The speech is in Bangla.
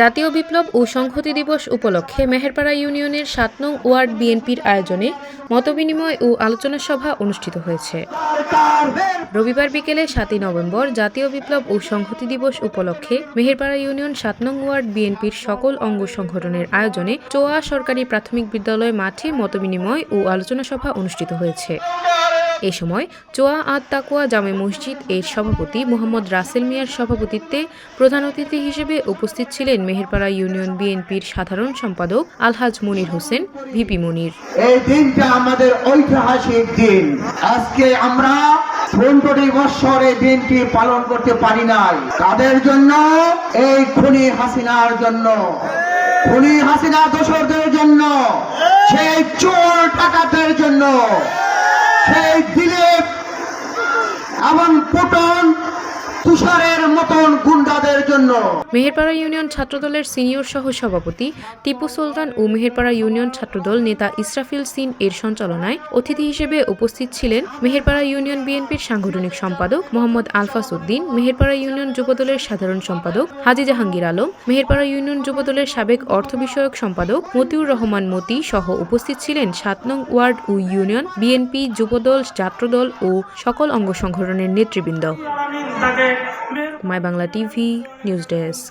জাতীয় বিপ্লব ও সংহতি দিবস উপলক্ষে মেহেরপাড়া ইউনিয়নের সাত নং ওয়ার্ড বিএনপির আয়োজনে মতবিনিময় ও আলোচনা সভা অনুষ্ঠিত হয়েছে। রবিবার বিকেলে সাতই নভেম্বর জাতীয় বিপ্লব ও সংহতি দিবস উপলক্ষে মেহেরপাড়া ইউনিয়ন সাত নং ওয়ার্ড বিএনপির সকল অঙ্গ সংগঠনের আয়োজনে চোয়া সরকারি প্রাথমিক বিদ্যালয় মাঠে মতবিনিময় ও আলোচনা সভা অনুষ্ঠিত হয়েছে। এ সময় চোয়া আত তাকুয়া জামে মসজিদ এর সভাপতি মোহাম্মদ রাসেল মিয়ার সভাপতিত্বে প্রধান অতিথি হিসেবে উপস্থিত ছিলেন মেহেরপাড়া ইউনিয়ন বিএনপির সাধারণ সম্পাদক আলহাজ মনির হোসেন, ভিপি মনির। এই দিনটা আমাদের ঐতিহাসিক দিন। আজকে আমরা পনেরোটি বৎসর এই দিনটি পালন করতে পারি নাই। কাদের জন্য? এই খুনি হাসিনার জন্য। খুনি হাসিনা দোসরদের জন্য। সেই চোর টাকাতের জন্য সেই দিলীপ এবং পুটন তুষারের মতন জন্য। মেহেরপাড়া ইউনিয়ন ছাত্রদলের সিনিয়র সহ সভাপতি টিপু সুলতান ও মেহেরপাড়া ইউনিয়ন ছাত্রদল নেতা ইসরাফিল সিন এর সঞ্চালনায় অতিথি হিসেবে উপস্থিত ছিলেন মেহেরপাড়া ইউনিয়ন বিএনপির সাংগঠনিক সম্পাদক মোহাম্মদ আলফাস উদ্দিন মেহেরপাড়া ইউনিয়ন যুবদলের সাধারণ সম্পাদক হাজি জাহাঙ্গীর আলম মেহেরপাড়া ইউনিয়ন যুবদলের সাবেক অর্থ বিষয়ক সম্পাদক মতিউর রহমান মতি সহ উপস্থিত ছিলেন সাত নং ওয়ার্ড ও ইউনিয়ন বিএনপি যুবদল ছাত্রদল ও সকল অঙ্গ সংগঠনের নেতৃবৃন্দ। My Bangla TV news desk.